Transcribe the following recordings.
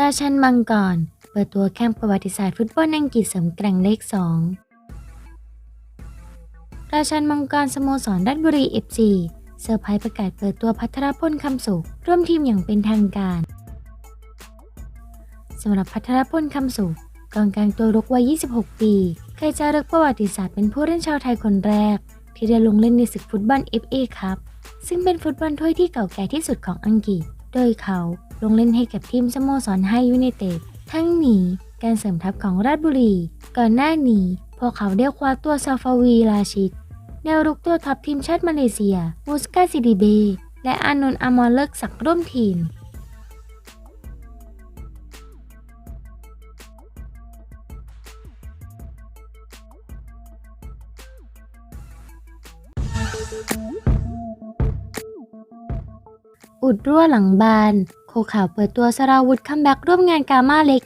ราชันมังกร เปิดตัวแข่งประวัติศาสตร์ฟุตบอลอังกฤษสมแกร่งเลข2ราชันมังกรสโมสรดัชบุรี FC เซอร์ไพรส์ประกาศเปิดตัวพัทรพลคำสุข ร่วมทีมอย่างเป็นทางการสำหรับพัทรพลคำสุขกองกลางตัวรุกวัย 26 ปีเคยจะรึกประวัติศาสตร์เป็นผู้เล่นชาวไทยคนแรก ที่ได้ลงเล่นในศึกฟุตบอล FA ครับ ซึ่งเป็นฟุตบอลถ้วยที่เก่าแก่ที่สุดของอังกฤษ โดยเขาลงเล่นให้กับทีมสโมสรไฮยูไนเต็ด ทั้งนี้การเสริมทัพของราชบุรี ก่อนหน้านี้พวกเขาได้คว้าตัวซาฟาวีราชิดแนวรุกตัวท็อปทีมชาติมาเลเซียมูสกาซิดิเบ และอานนท์อมรเลิกศักร่วมทีม อุดรั่วหลังบาน โคข่าวเปิดตัวสราวุธคัมแบ็กร่วมงานกามาเล็ก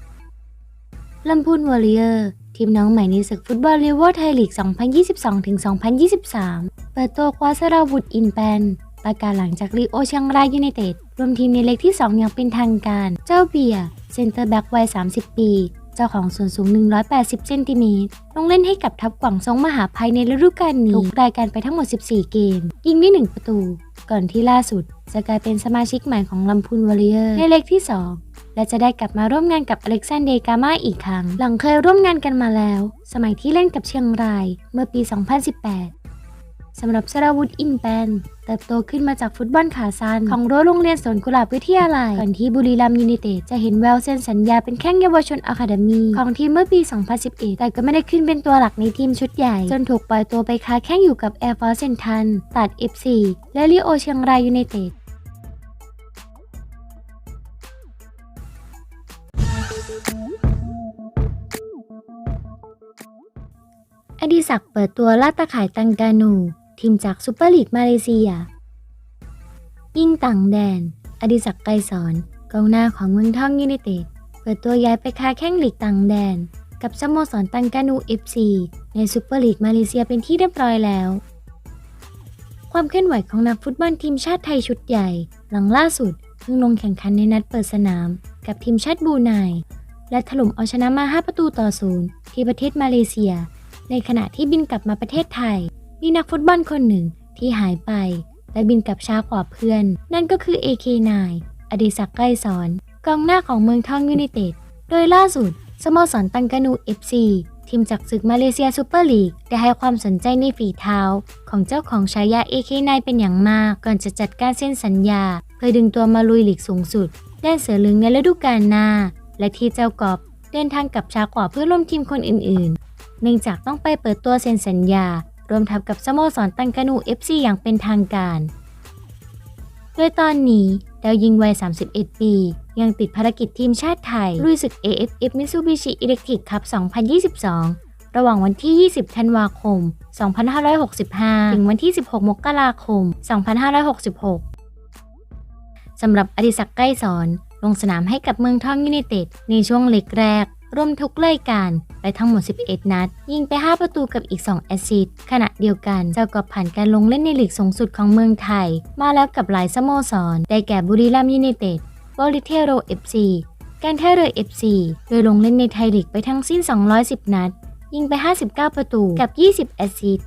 2ลำพูนวอริเออร์ ทีมน้องใหม่ในศึกฟุตบอลเลเวอร์ไทยลีก 2022-2023 เปิดตัวคว้าสราวุธอินแปนประกาศหลังจากลีโอเชียงรายยูไนเต็ดรวมทีมในเล็กที่ 2 อย่างเป็นทางการ เจ้าเบียร์เซนเตอร์แบ็กวัย 30 ปี เจ้าของส่วนสูง 180 เซนติเมตร ลงเล่นให้กับทัพกวางซงมหาภัยในฤดูกาลนี้ ทุกรายการไปทั้งหมด 14 เกม ยิงได้ 1 ประตู ก่อนที่ล่าสุด จะกลายเป็นสมาชิกใหม่ของลำพูนวอริเออร์ในเล็กที่ 2 และจะได้กลับมาร่วมงานกับอเล็กซานเดร์กามาอีกครั้ง หลังเคยร่วมงานกันมาแล้ว สมัยที่เล่นกับเชียงราย เมื่อปี 2018 สำหรับสราวุธอินแปนเติบโตขึ้นมาจากฟุตบอลขาสั้นของรั้วโรงเรียนสวนกุหลาบวิทยาลัยก่อนที่บุรีรัมย์ยูไนเต็ดจะเห็นแววเซ็นสัญญาเป็นแข้งเยาวชนอะคาเดมีของทีมเมื่อปี 2011 แต่ก็ไม่ได้ขึ้นเป็นตัวหลักในทีมชุดใหญ่ จนถูกปล่อยตัวไปค้าแข้งอยู่กับแอร์ฟอร์เซนทันตัด FC และลิโอเชียงรายยูไนเต็ดอดิศักดิ์เปิดตัวลาดตะข่ายตังกานู ทีมจากซูเปอร์ลีกมาเลเซีย ยิ่งต่างแดน อดิศักดิ์ไกรสอนกองหน้าของเมืองทองยูไนเต็ด เปิดตัวย้ายไปค้าแข้งลีกต่างแดน กับสโมสรตังกานู FC ในซูเปอร์ลีกมาเลเซียเป็นที่เรียบร้อยแล้ว ความเคลื่อนไหวของนักฟุตบอลทีมชาติไทยชุดใหญ่ หลังล่าสุดเพิ่งลงแข่งขันในนัดเปิดสนาม กับทีมชาติบูไนและถล่มเอาชนะมา 5 ประตูต่อศูนย์ที่ประเทศมาเลเซีย ในขณะที่บินกลับมาประเทศไทย มีนักฟุตบอลคนหนึ่งที่หายไป และบินกลับช้ากว่าเพื่อน นั่นก็คือ AK9 อดิศักดิ์ไกรสอน กองหน้าของเมืองทองยูไนเต็ด โดยล่าสุด สโมสรตังกานู FC ทีมจากศึกมาเลเซียซูเปอร์ลีก ได้ให้ความสนใจในฝีเท้า ของเจ้าของฉายา AK9 เป็นอย่างมาก ก่อนจะจัดการเซ็นสัญญา เพื่อดึงตัวมาลุยลีกสูงสุดแดนเสือลืองในฤดูกาลหน้า และที่เจ้ากอบเดินทางกลับช้ากว่าเพื่อร่วมทีมคนอื่นๆ เนื่องจากต้องไปเปิดตัวเซ็นสัญญา รวมทับกับสโมสรตังกานู FC อย่างเป็นทางการ โดยตอนนี้ดาวยิงวัย 31 ปี ยังติดภารกิจทีมชาติไทย ลุยศึก AFF Mitsubishi Electric Cup 2022 ระหว่างวันที่ 20 ธันวาคม 2565 ถึงวันที่ 16 มกราคม 2566 สำหรับอดิศักดิ์ใกล้สอน ลงสนามให้กับเมืองทองยูไนเต็ดในช่วงเล็กแรก ร่วมทุกรายการ ไปทั้งหมด 11 นัด ยิงไป 5 ประตูกับอีก 2 แอสซิสต์ขณะเดียวกันเจ้าก็ผ่านการลงเล่นในลีกสูงสุดของเมืองไทย มาแล้วกับหลายสโมสร ได้แก่บุรีรัมย์ยูไนเต็ดบริเทโรเอฟซีการท่าเรือ FC โดยลงเล่นในไทยลีกไปทั้งสิ้น 210 นัด ยิงไป 59 ประตูกับ 20 แอสซิสต์